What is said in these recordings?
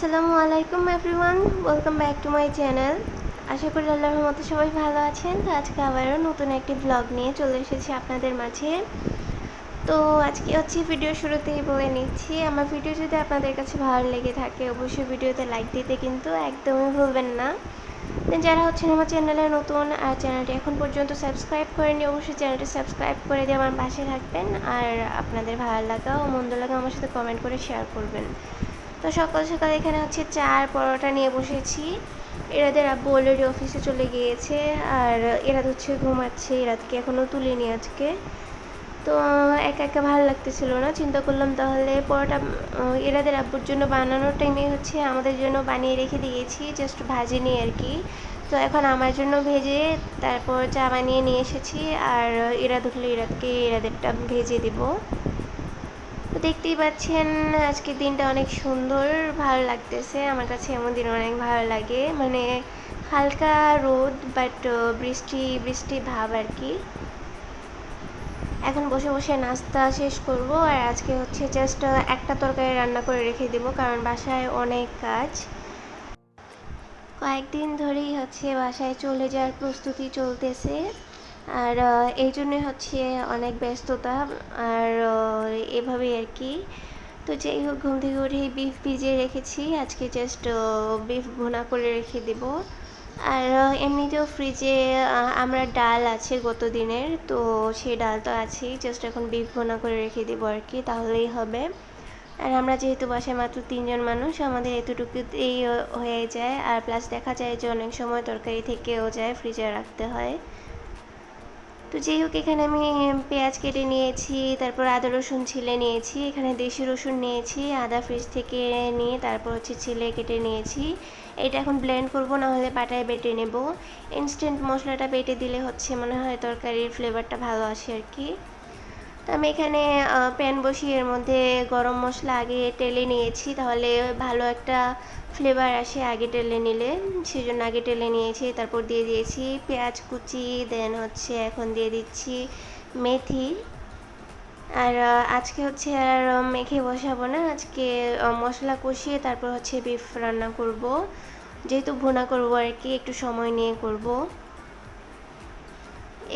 আসসালামু আলাইকুম everyone, welcome back to my channel. আশা করি আল্লাহর রহমতে সবাই ভালো আছেন। তো আজকে আবারও নতুন একটি ব্লগ নিয়ে চলে এসেছি আপনাদের মাঝে। তো আজকে হচ্ছে ভিডিও শুরুতেই বলে নিচ্ছি, আমার ভিডিও যদি আপনাদের কাছে ভালো লেগে থাকে, অবশ্যই ভিডিওতে লাইক দিতে কিন্তু একদমই ভুলবেন না। যারা হচ্ছেন আমার চ্যানেলে নতুন, আর চ্যানেলটি এখন পর্যন্ত সাবস্ক্রাইব করেনি অবশ্যই চ্যানেলটি সাবস্ক্রাইব করে দিয়ে আমার পাশে থাকবেন। আর আপনাদের ভালো লাগা ও মন্দ লাগা আমার সাথে কমেন্ট করে শেয়ার করবেন। তো সকাল সকাল এখানে হচ্ছে চার পরোটা নিয়ে বসেছি। এরাদের আব্বু অলরেডি অফিসে চলে গিয়েছে, আর এরা হচ্ছে ঘুমাচ্ছে, এরাতকে এখনও তুলিনি আজকে। তো একা একা ভালো লাগতেছিল না, চিন্তা করলাম তাহলে পরোটা এরাদের আব্বুর জন্য বানানোর টাইমে হচ্ছে আমাদের জন্য বানিয়ে রেখে দিয়েছি জাস্ট ভাজিনি আর কি। তো এখন আমার জন্য ভেজে তারপর চা বানিয়ে নিয়ে এসেছি, আর এরা ধরলে এরাতকে এরাদেরটা ভেজে দিব। তো দেখতেই পাচ্ছেন, আজকের দিনটা অনেক সুন্দর, ভালো লাগতেছে। আমার কাছে এমন দিন অনেক ভালো লাগে। মানে হালকা রোদ বাট বৃষ্টি বৃষ্টি ভাব আর কি। এখন বসে বসে নাস্তা শেষ করব, আর আজকে হচ্ছে জাস্ট একটা তরকারি রান্না করে রেখে দেব, কারণ বাসায় অনেক কাজ। কয়েকদিন ধরেই হচ্ছে বাসায় চলে যাওয়ার প্রস্তুতি চলতেছে। আর এই জন্যই হচ্ছে অনেক ব্যস্ততা আর এভাবেই আর কি। তো যাই হোক, ঘুম থেকে উঠে বিফ ভিজিয়ে রেখেছি। আজকে জাস্ট বিফ ভুনা করে রেখে দেব। আর এমনিতেও ফ্রিজে আমরা ডাল আছে গত দিনের তো সেই ডাল তো আছেই। জাস্ট এখন বিফ ভুনা করে রেখে দেবো আর কি, তাহলেই হবে। আর আমরা যেহেতু বাসায় মাত্র তিনজন মানুষ, আমাদের এতটুকুতেই হয়ে যায়। আর প্লাস দেখা যায় যে অনেক সময় তরকারি থেকেও যায় ফ্রিজে রাখতে হয়। তো যাই হোক, এখানে আমি পেঁয়াজ কেটে নিয়েছি, তারপর আদা রসুন ছিলে নিয়েছি, এখানে দেশি রসুন নিয়েছি, আদা ফ্রিজ থেকে নিয়ে তারপর হচ্ছে ছিলে কেটে নিয়েছি। এটা এখন ব্লেন্ড করব না হলে পাটায় বেটে নেব। ইনস্ট্যান্ট মশলাটা বেটে দিলে হচ্ছে মনে হয় তরকারির ফ্লেভারটা ভালো আসে আর কি। তো আমি এখানে প্যান বসিয়ে এর মধ্যে গরম মশলা আগে টেলে নিয়েছি, তাহলে ভালো একটা ফ্লেভার আসে আগে টেলে নিলে সেই জন্য আগে টেলে নিয়েছি, তারপর দিয়ে দিয়েছি পেঁয়াজ কুচি, দেন হচ্ছে এখন দিয়ে দিচ্ছি মেথি। আর আজকে হচ্ছে আর মেখে বসাবো না, আজকে মশলা কষিয়ে তারপর হচ্ছে বিফ রান্না করব। যেহেতু ভুনা করব আর কি, একটু সময় নিয়ে করব।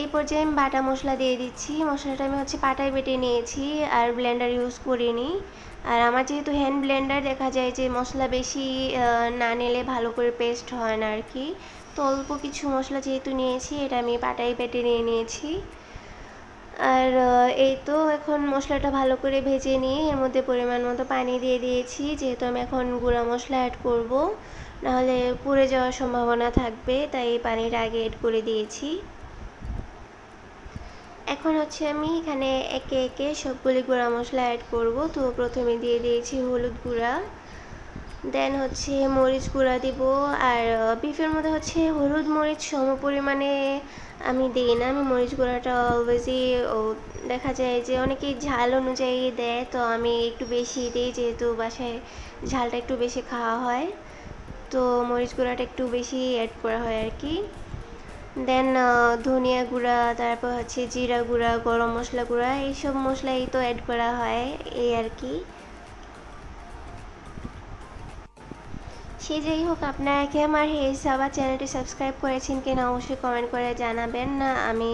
এই পর্যায়ে আমি বাটা মশলা দিয়ে দিচ্ছি, মশলাটা আমি হচ্ছে পাটায় বেটে নিয়েছি, আর ব্লেন্ডার ইউজ করিনি। আর আমার যেহেতু হ্যান্ড ব্লেন্ডার দেখা যায় যে মশলা বেশি না নিলে ভালো করে পেস্ট হয় না আর কি তো অল্প কিছু মশলা যেহেতু নিয়েছি, এটা আমি পাটায় বেটে নিয়ে নিয়েছি। আর এই তো এখন মশলাটা ভালো করে ভেজে নিয়ে এর মধ্যে পরিমাণ মতো পানি দিয়ে দিয়েছি, যেহেতু আমি এখন গুঁড়া মশলা অ্যাড করব। নাহলে পুড়ে যাওয়ার সম্ভাবনা থাকবে, তাই পানিটা আগে অ্যাড করে দিয়েছি। এখন হচ্ছে আমি এখানে একে একে সবগুলি গুঁড়া মশলা অ্যাড করব। তো প্রথমে দিয়ে দিয়েছি হলুদ গুঁড়া দেন হচ্ছে মরিচ গুঁড়া দিব, আর বিফের মধ্যে হচ্ছে হলুদ মরিচ সম পরিমাণে আমি দিই না। আমি মরিচ গুঁড়াটা অলওয়েজই দেখা যায় যে অনেকেই ঝাল অনুযায়ী দেয়, তো আমি একটু বেশি দিই যেহেতু বাসায় ঝালটা একটু বেশি খাওয়া হয়। তো মরিচ গুঁড়াটা একটু বেশি অ্যাড করা হয় আর কি। দেন ধনিয়া গুঁড়া, তারপর হচ্ছে জিরা গুঁড়া, গরম মশলা গুঁড়া, এইসব মশলাই তো অ্যাড করা হয়, এই আর কি। সে যাই হোক আপনারা কি আমার হেস চ্যানেলটি সাবস্ক্রাইব করেছেন কিনা অবশ্যই কমেন্ট করে জানাবেন। না, আমি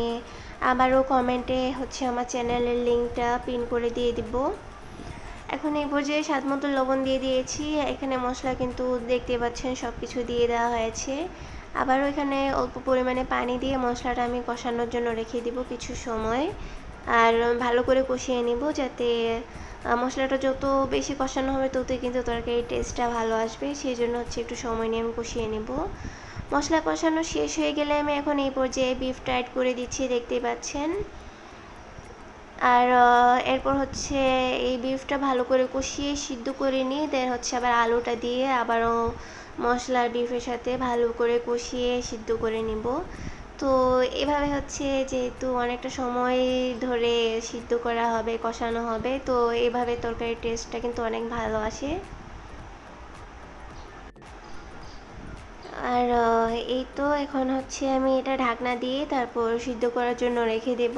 আবারও কমেন্টে হচ্ছে আমার চ্যানেলের লিঙ্কটা পিন করে দিয়ে দিব। এখন এই পর্যায়ে স্বাদ মতো লবণ দিয়ে দিয়েছি। এখানে মশলা কিন্তু দেখতে পাচ্ছেন সব কিছু দিয়ে দেওয়া হয়েছে। আবারও ওইখানে অল্প পরিমাণে পানি দিয়ে মশলাটা আমি কষানোর জন্য রেখে দিব কিছু সময়। আর ভালো করে কষিয়ে নিব যাতে মশলাটা যত বেশি কষানো হবে ততই কিন্তু তরকারির টেস্টটা ভালো আসবে। সেই জন্য হচ্ছে একটু সময় নিয়ে আমি কষিয়ে নেব। মশলা কষানো শেষ হয়ে গেলে আমি এখন এই পর্যায়ে বিফটা অ্যাড করে দিচ্ছি, দেখতেই পাচ্ছেন। আর এরপর হচ্ছে এই বিফটা ভালো করে কষিয়ে সিদ্ধ করে নিয়ে দেন হচ্ছে আবার আলুটা দিয়ে আবারও মশলার বিফের সাথে ভালো করে কষিয়ে সিদ্ধ করে নিব। তো এভাবে হচ্ছে যেহেতু অনেকটা সময় ধরে সিদ্ধ করা হবে, কষানো হবে, তো এভাবে তরকারির টেস্টটা কিন্তু অনেক ভালো আসে। আর এই তো এখন হচ্ছে আমি এটা ঢাকনা দিয়ে তারপর সিদ্ধ করার জন্য রেখে দেব।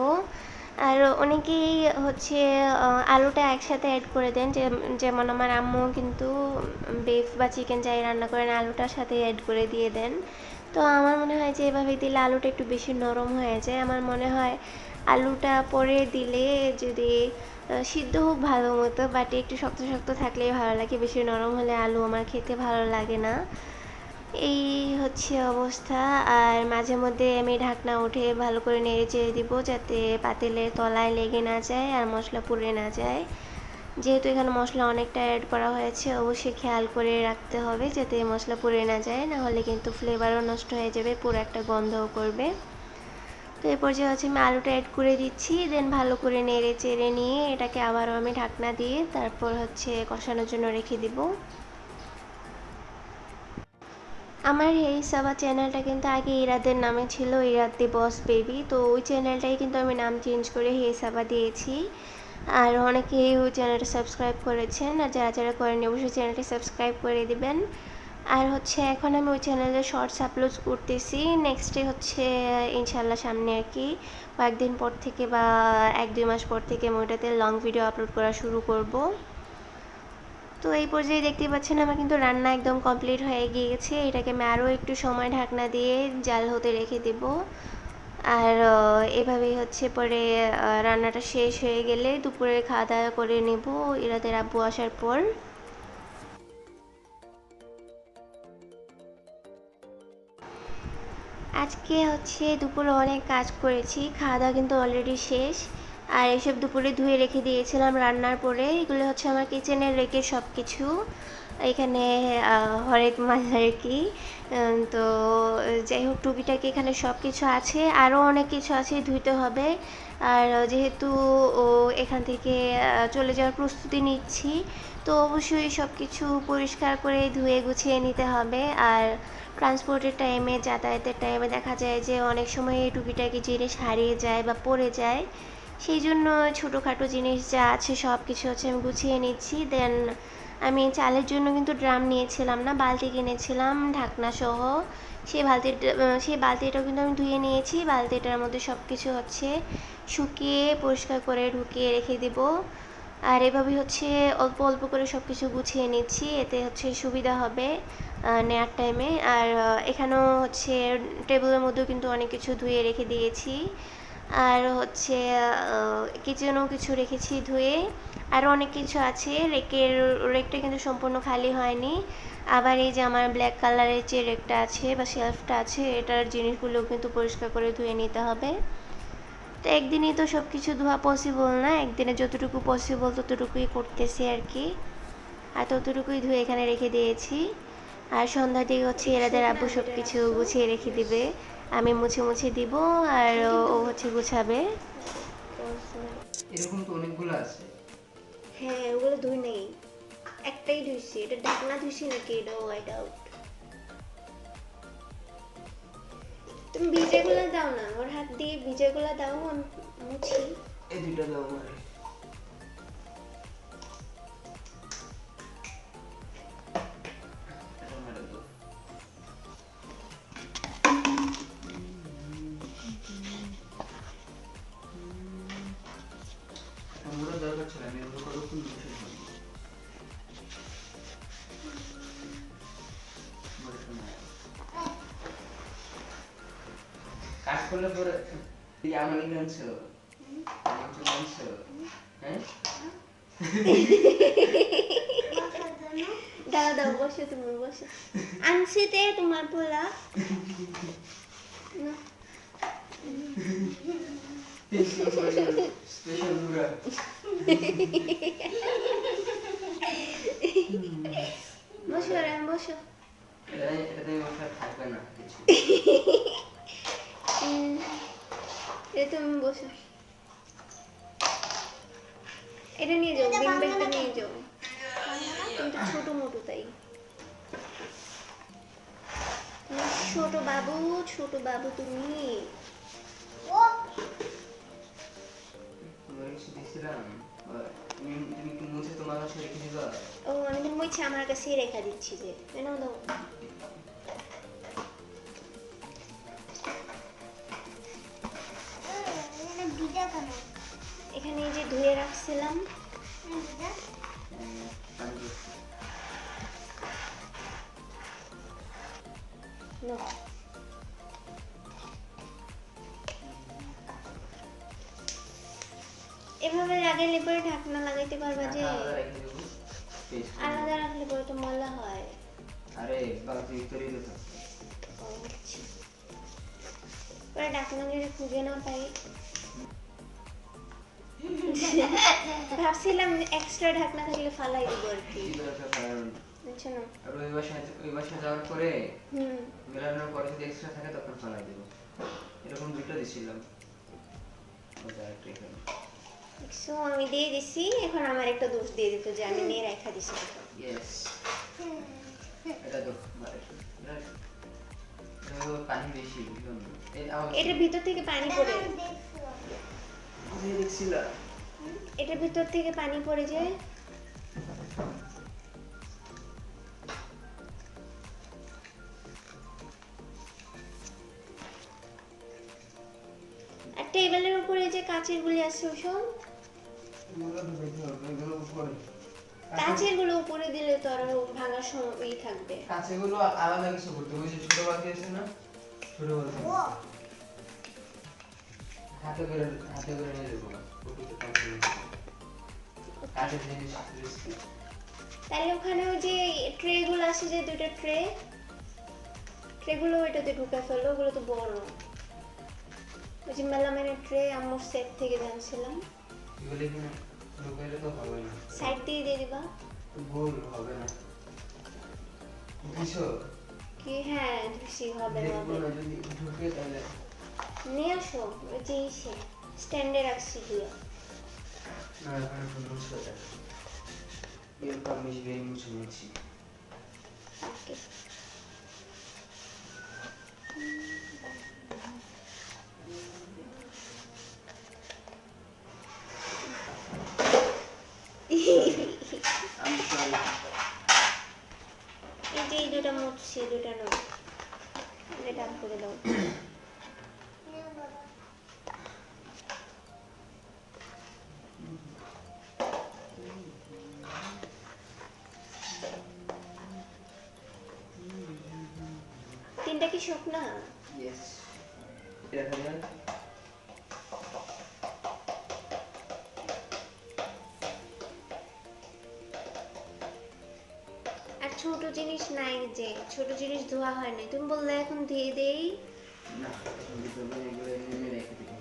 আর অনেকেই হচ্ছে আলুটা একসাথে অ্যাড করে দেন। যেমন আমার আম্মু কিন্তু বেফ বা চিকেন যাই রান্না করেন, আলুটার সাথে অ্যাড করে দিয়ে দেন। তো আমার মনে হয় যে, এভাবে দিলে আলুটা একটু বেশি নরম হয়ে যায়। আমার মনে হয় আলুটা পরে দিলে যদি সিদ্ধ হোক ভালো মতো বাট একটু শক্ত শক্ত থাকলেই ভালো লাগে। বেশি নরম হলে আলু আমার খেতে ভালো লাগে না। এই হচ্ছে অবস্থা। আর মাঝে মধ্যে আমি ঢাকনা উঠে ভালো করে নেড়ে চেড়ে দিব যাতে পাতিলের তলায় লেগে না যায় আর মশলা পুড়ে না যায়। যেহেতু এখানে মশলা অনেকটা অ্যাড করা হয়েছে, অবশ্যই খেয়াল করে রাখতে হবে যাতে মশলা পুড়ে না যায়, না হলে কিন্তু ফ্লেভারও নষ্ট হয়ে যাবে, পুরো একটা গন্ধও করবে। তো এই পর্যায়ে হচ্ছে আমি আলুটা অ্যাড করে দিচ্ছি দেন ভালো করে নেড়ে চেড়ে নিয়ে এটাকে আবারও আমি ঢাকনা দিয়ে তারপর হচ্ছে কষানোর জন্য রেখে দিব। আমার এই সাবা চ্যানেলটা কিন্তু আগে ইরাদের নামে ছিল ইরাদ দি বস বেবি। তো ওই চ্যানেলটাই কিন্তু আমি নাম চেঞ্জ করে হে সাবা দিয়েছি। আর অনেকেই ওই চ্যানেলটা সাবস্ক্রাইব করেছেন, আর যারা যারা করেনি অবশ্যই চ্যানেলটি সাবস্ক্রাইব করে দিবেন। আর হচ্ছে এখন আমি ওই চ্যানেলে শর্টস আপলোড করতেছি। নেক্সটে হচ্ছে ইনশাল্লাহ সামনে আর কি কয়েকদিন পর থেকে বা এক দুই মাস পর থেকে আমি ওইটাতে লং ভিডিও আপলোড করা শুরু করব। তো এই পর্যায়ে দেখতে পাচ্ছেন আমার কিন্তু রান্না একদম কমপ্লিট হয়ে গিয়েছে। এটাকে আমি আরও একটু সময় ঢাকনা দিয়ে জাল হতে রেখে দেব। আর এভাবেই হচ্ছে পরে রান্নাটা শেষ হয়ে গেলে দুপুরে খাওয়া দাওয়া করে নেব এরাদের আব্বু আসার পর। আজকে হচ্ছে দুপুরে অনেক কাজ করেছি খাওয়া দাওয়া কিন্তু অলরেডি শেষ। আর এসব দুপুরে ধুয়ে রেখে দিয়েছিলাম রান্নার পরে। এগুলো হচ্ছে আমার কিচেনের রেখে সব কিছু এখানে হরেক মাছ আর কি। তো যাই হোক টুকিটাকি এখানে সব কিছু আছে। আরও অনেক কিছু আছে, ধুইতে হবে। আর যেহেতু ও এখান থেকে চলে যাওয়ার প্রস্তুতি নিচ্ছি, তো অবশ্যই সব কিছু পরিষ্কার করে ধুয়ে গুছিয়ে নিতে হবে। আর ট্রান্সপোর্টের টাইমে যাতায়াতের টাইমে দেখা যায় যে অনেক সময় এই টুকিটাকি জিনিস হারিয়ে যায় বা পড়ে যায়। সেই জন্য ছোটোখাটো জিনিস যা আছে সব কিছু হচ্ছে আমি গুছিয়ে নিচ্ছি। দেন আমি চালের জন্য কিন্তু ড্রাম নিয়েছিলাম না বালতি কিনেছিলাম ঢাকনা সহ সেই বালতির সেই বালতিটাও কিন্তু আমি ধুয়ে নিয়েছি বালতিটার মধ্যে সব কিছু হচ্ছে শুকিয়ে পরিষ্কার করে ঢুকিয়ে রেখে দেব। আর এভাবেই হচ্ছে অল্প অল্প করে সব কিছু গুছিয়ে নিচ্ছি এতে হচ্ছে সুবিধা হবে আহ, নেওয়ার টাইমে আর এখানেও হচ্ছে টেবিলের মধ্যেও কিন্তু অনেক কিছু ধুয়ে রেখে দিয়েছি। আর হচ্ছে কিচেনেও কিছু রেখেছি ধুয়ে। আরও অনেক কিছু আছে। রেকের, রেকটা কিন্তু সম্পূর্ণ খালি হয়নি। আবার এই যে আমার ব্ল্যাক কালারের যে রেকটা আছে বা শেলফটা আছে, এটার জিনিসগুলো কিন্তু পরিষ্কার করে ধুয়ে নিতে হবে। তো একদিনেই তো সব কিছু ধোয়া পসিবল না। একদিনে যতটুকু পসিবল ততটুকুই করতেছি আর কি আর ততটুকুই ধুয়ে এখানে রেখে দিয়েছি। আর সন্ধ্যার দিকে হচ্ছে এরাদের আব্বু সব কিছু গুছিয়ে রেখে দিবে। আমি মুছে মুছে দিব আর ও- হচ্ছে গুছাবে। এরকম তো অনেকগুলো আছে। হ্যাঁ ওগুলো ধুই নেই। একটাই ধুইছি এটা ঢাকনা ধুইছি নাকি এটা হোয়াইট আউট তুমি ভিজেগুলো দাও না ওর হাত দিয়ে ভিজেগুলো দাও আমি মুছি। এই দুইটা দাও আমরা। তো গান ছিল হ্যাঁ? দাও দাও বসে তুমি বসে। আনছি তে তোমার পোলা। স্পেশাল মুরা বসো রাম বসো। এটাতে মাথা থাকবে না কিছু। উম, এ তুমি বসো। এটা নিয়ে যাও বিন ব্যাগটা নিয়ে যাও। কিন্তু ছোট মোটো তাই। ছোট বাবু ছোট বাবু তুমি। তুমি তুমি ও আমি তো মুছে আমার কাছেই রেখা দিচ্ছি যে এনাও দাও। এখানে এই যে ধুয়ে রাখছিলাম। এভাবে লাগাইলে পরে ঢাকনা লাগাইতে পারবা যে আলাদা রাখলে পরে তো ময়লা হয়। আরে বালতি ভিতরেই তো। পরে ঢাকনা যদি খুঁজে না পাই ভাবছিলাম এক্সট্রা ঢাকনা থাকলে ফালাই দিব আর কি। কি দরকার কারণ? বুঝছ না? আর ওই বাসায় ওই বাসায় যাওয়ার পরে মেলানোর পরে যদি এক্সট্রা থাকে তখন ফালাই দেবো। এরকম দুটো দিছিলাম। ওটা একটা এখানে। সো আমি দিয়ে দিছি এখন আমার একটা দোষ দিয়ে দিত যে আমি নিয়ে রেখা দিছি ইয়েস এটা তো এটা এটা তো পানি বেশি বুঝলাম না। এই আমার এটার ভিতর থেকে পানি পড়ে। কোথায় দেখছিলা? এটার ভিতর থেকে পানি পড়ে যায়। আর টেবিলের উপরে যে কাচের গুলি আছে ওসব? কাচেরগুলো উপরে দিলে তো আরও ভাঙার সময় থাকবে। কাছেগুলো আলাদা কিছু করতে হবে ওই যে ছোট বালতি আছে না? ছোট বালতি। হাতে করে হাতে করে নিয়ে যাব। তাহলে ওখানে ওই যে ট্রে গুলো আছে যে দুইটা ট্রে ট্রে গুলো ওইটাতে ঢুকে ফেলো ওগুলো তো বড়। ওই যে মেলামেনের ট্রে আম্মুর সেট থেকে জানছিলাম। সাইড দিয়ে দিয়ে দিবা। ভুল হবে না বুঝছ কি? হ্যাঁ খুশি হবে না। হবে ঢুকে তাহলে। নিয়ে আসো ওই যে স্ট্যান্ডে রাখছি দিয়ে না এখানে বেরিয়ে মুছে ওকে এই দুটা মুছছি দুটা নয় এটা করে দাও। তিনটা কি শুকনা? ইয়েস এটা খালি আর ছোট জিনিস নাই যে ছোট জিনিস ধোয়া হয় না তুমি বললে এখন ধুয়ে দেই। না এখন দিতে হবে এগুলো এমনি রেখে দিবো।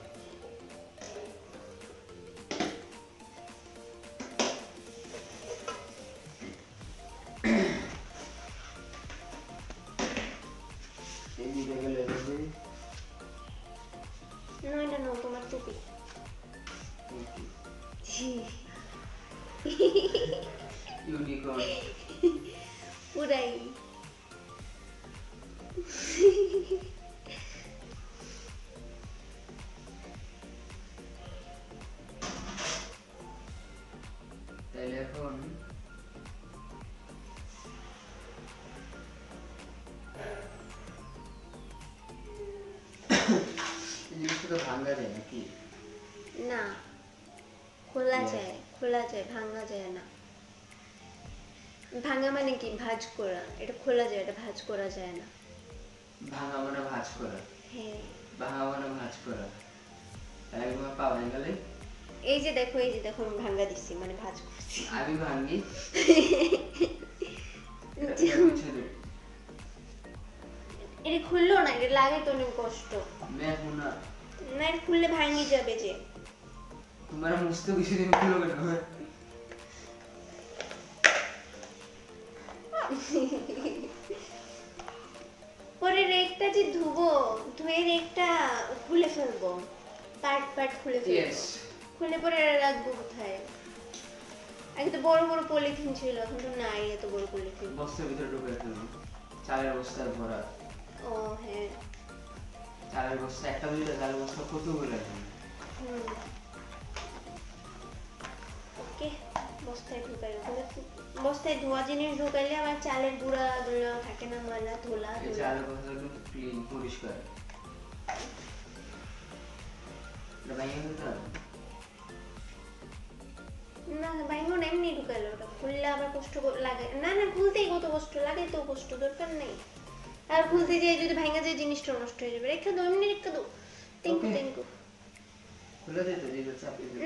এখন। এই ভাঙ্গা যায় নাকি? না খোলা. যায় খোলা যায় ভাঙা যায় না। ভাঙা মানে কি? ভাঁজ করা। এটা খোলা যায় এটা ভাঁজ করা যায় না। ভাঙা মানে ভাঁজ করা? হ্যাঁ। ভাঙা মানে ভাঁজ করা। তাহলে আমি তোমার পা ভাঙালে এই যে দেখো এই যে দেখো আমি ভাঙ্গা দিচ্ছি মানে ভাজ করছি। আমি ভাঙ্গি। এটা খুললো না এটা লাগে তো অনেক কষ্ট। না এটা খুললে ভাঙ্গি যাবে যে। তোমার মুস্তো কিছুদিন খুলো কেন? পরে রেকটা যে ধুবো ধুয়ে রেকটা খুলে ফেলব। পার্ট পার্ট খুলে ফেলব। খুলে পরে রাখব কোথায়? আগে তো বড় বড় পলিথিন ছিল এখন তো নাই এত বড় পলিথিন। বস্তার ভিতরে ঢুকে ফেলব চালের বস্তা ভরা। ও হ্যাঁ। চালের বস্তা একটা দুইটা চালের বস্তা এখন হুম। ওকে বস্তায় ঢুকাই বস্তায় ধোয়া জিনিস ঢুকাইলে আবার চালের গুঁড়া দুলা থাকে না ময়লা ধোলা। চালের বস্তা ক্লিন পরিষ্কার। এটা ভেঙে না বাইঙ্গন এমনি ঢুকালো ওটা খুললে আবার কষ্ট লাগে। না না খুলতেই কত কষ্ট লাগে তো কষ্ট দরকার নেই। আর খুলতে যেয়ে যদি ভাঙা যায় জিনিসটা নষ্ট হয়ে যাবে। রেখে দাও এমনি রেখে দাও। টেঙ্কু টেঙ্কু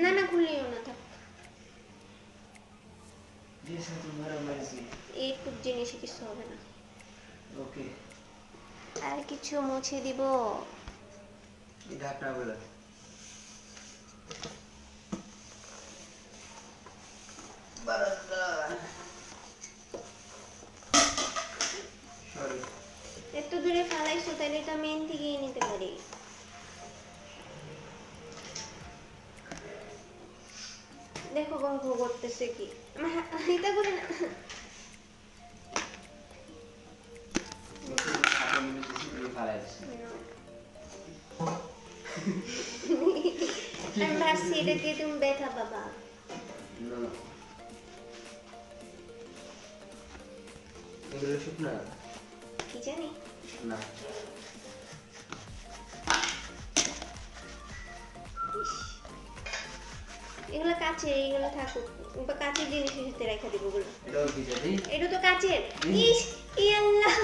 না না খুলিও না থাক। এই এইটুক জিনিসে কিছু হবে না। ওকে। আর কিছু মুছে দিব। ঢাকনা বলে এত দূরে ফালাইছো, তাহলে তো মেন থেকেই নিতে পারি। দেখো গল্প করতেছে কি। এটা করে না। আমরা সেটা তুমি ব্যথা বাবা ছিল শুকনা? কি জানি? না এগুলো কাছে এগুলো থাকুক বা কাছের জিনিস হিসেবে রেখে দিব ওগুলো এটা তো কাঁচের। ইস। ইয়াল্লাহ।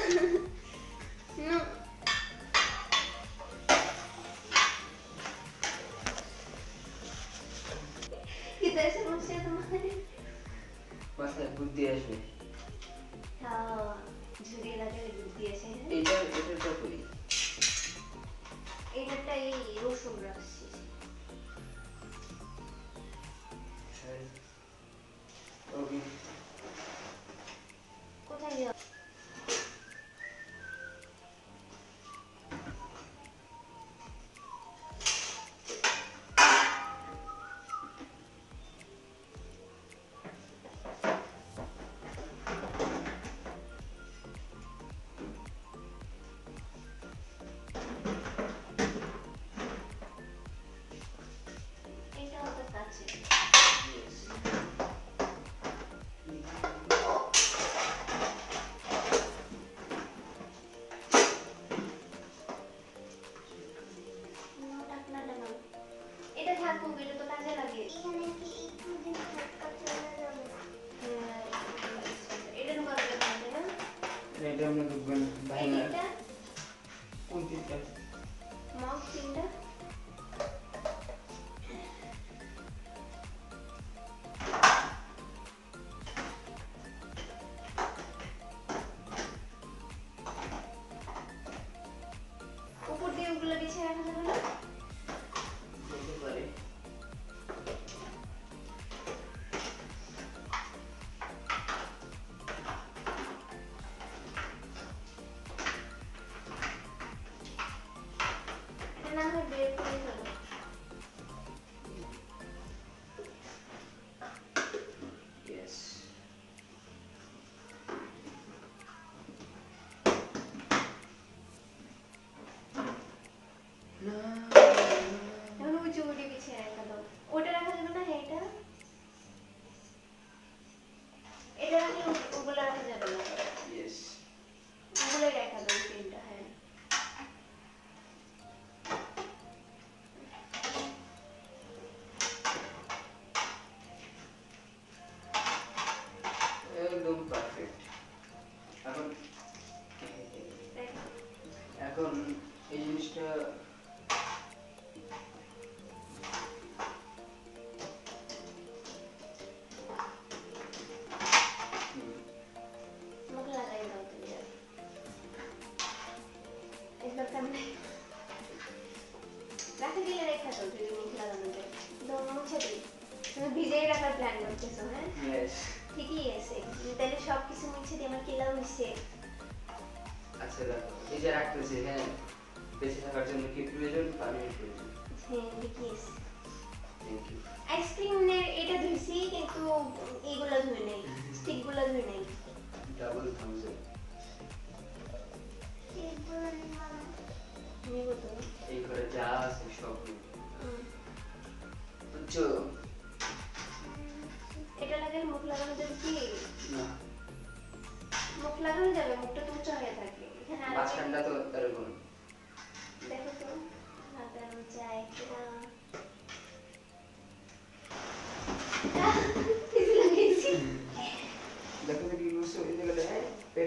Thank you.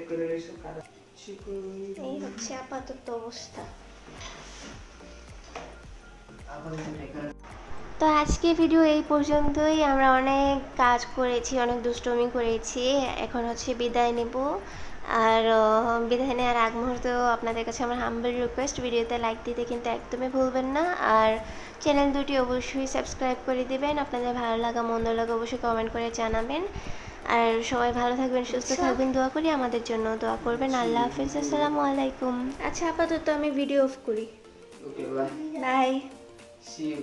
করে এই হচ্ছে আপাতত অবস্থা তো আজকে ভিডিও এই পর্যন্তই। আমরা অনেক কাজ করেছি অনেক দুষ্টমি করেছি। এখন হচ্ছে বিদায় নেব। আর বিদায় নেওয়ার আগ মুহূর্তে আপনাদের কাছে আমার হাম্বল রিকোয়েস্ট ভিডিওতে লাইক দিতে কিন্তু একদমই ভুলবেন না। আর চ্যানেল দুটি অবশ্যই সাবস্ক্রাইব করে দিবেন। আপনাদের ভালো লাগা মন্দ লাগা অবশ্যই কমেন্ট করে জানাবেন। আর সবাই ভালো থাকবেন সুস্থ থাকবেন দোয়া করি আমাদের জন্য দোয়া করবেন। আল্লাহ হাফিজ আসসালামু আলাইকুম। আচ্ছা আপাতত আমি ভিডিও অফ করি। Okay bye bye see you